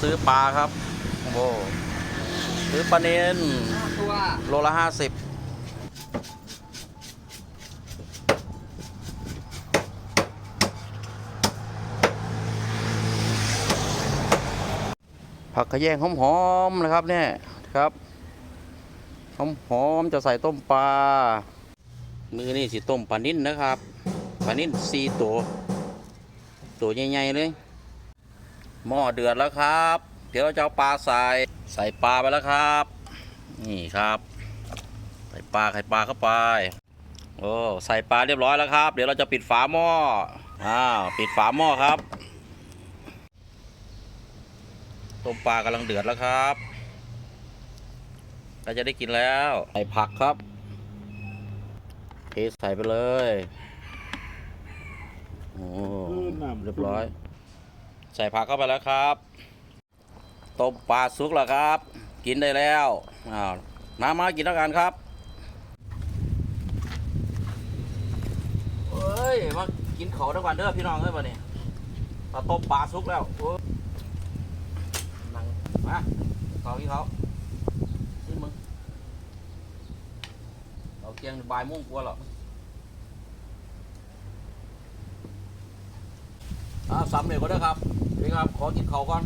ซื้อปลาครับโอ้ซื้อปลาเนนตัวโลละห้าสิบผักขะแยงหอมๆนะครับเนี่ยครับหอมๆจะใส่ต้มปลา มือนี่สิต้มปลานิ่นนะครับปลานิ่นสี่ตัว ตัวใหญ่ๆเลย หม้อเดือดแล้วครับ เดี๋ยวเราจะเอาปลาใส่ใส่ปลาไปแล้วครับ นี่ครับ ใส่ปลาไข่ปลาเข้าไปโอ้ใส่ปลาเรียบร้อยแล้วครับ เดี๋ยวเราจะปิดฝาหม้ออ้าวปิดฝาหม้อครับต้มปลากำลังเดือดแล้วครับเราจะได้กินแล้วใส่ผักครับเทใส่ไปเลยโอ้เรียบร้อย ใส่ผักเข้าไปแล้วครับต้มปลาสุกแล้วครับ กินได้แล้วอ้าวมามากินแล้วกันครับเฮ้ยมากินเขาด้วยกันเด้อพี่น้องเอ้ยวันนี้ปลาต้มปลาสุกแล้วโอ้ยนั่งมาเขาพี่เขานี่มึงเราเกียงบ่ายโมุ่งกลัวหรอ อ่าสามเหลี่ยมก็ได้ครับนี่ครับ ขอกินเขาก่อน